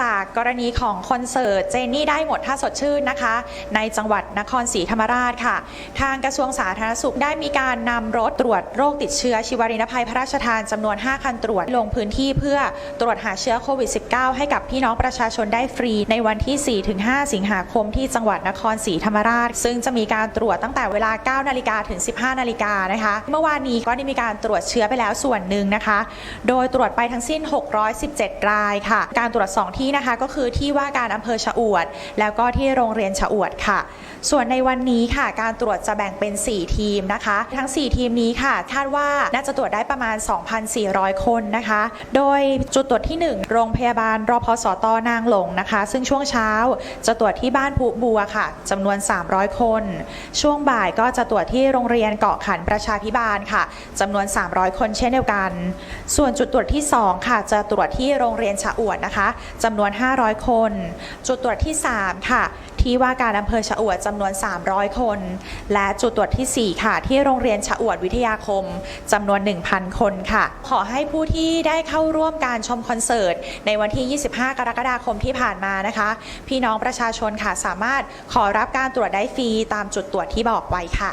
จากกรณีของคอนเสิร์ตเจนนี่ได้หมดท่าสดชื่นนะคะ ในจังหวัดนครศรีธรรมราชค่ะ ทางกระทรวงสาธารณสุขได้มีการนำรถตรวจโรคติดเชื้อชีวรินภัยพระราชทานจำนวน 5 คันตรวจลงพื้นที่เพื่อตรวจหาเชื้อโควิด -19 ให้กับพี่น้องประชาชนได้ฟรีในวันที่ 4-5 สิงหาคมที่จังหวัดนครศรีธรรมราช ซึ่งจะมีการตรวจตั้งแต่เวลา 9 นาฬิกาถึง 15 นาฬิกานะคะ เมื่อวานนี้ก็ได้มีการตรวจเชื้อไปแล้วส่วนหนึ่งนะคะ โดยตรวจไปทั้งสิ้น 617 รายค่ะ การตรวจ 2 ที่นะคะก็คือที่ว่าการอำเภอชะอวด แล้วก็ที่โรงเรียนชะอวดค่ะ ส่วนในวันนี้ค่ะ การตรวจจะแบ่งเป็น 4 ทีมนะคะ ทั้ง 4 ทีมนี้ค่ะคาดว่าน่าจะตรวจได้ประมาณ 2,400 คนนะคะ โดยจุดตรวจที่ 1 โรงพยาบาลรพสตนางหลงนะคะ ซึ่งช่วงเช้าจะตรวจที่บ้านภูบัวค่ะจำนวน 300 คน ช่วงบ่ายก็จะตรวจที่โรงเรียนเกาะขันประชาพิบาลค่ะจำนวน 300 คนเช่นเดียวกัน ส่วนจุดตรวจที่ 2 ค่ะ จะตรวจที่โรงเรียนชะอวดนะคะจำำนวน 500 คน จุดตรวจที่ 3 ค่ะ ที่ว่าการอำเภอชะอวดจำนวน 300 คน และจุดตรวจทีสี่4 ค่ะ ที่โรงเรียนชะอวดวิทยาคมจำนวน 1,000 คนค่ะ ขอให้ผู้ที่ได้เข้าร่วมการชมคอนเสิร์ต ในวันที่ 25 กรกฎาคมที่ผ่านมานะคะ พี่น้องประชาชนค่ะสามารถขอรับการตรวจได้ฟรีตามจุดตรวจที่บอกไว้ค่ะ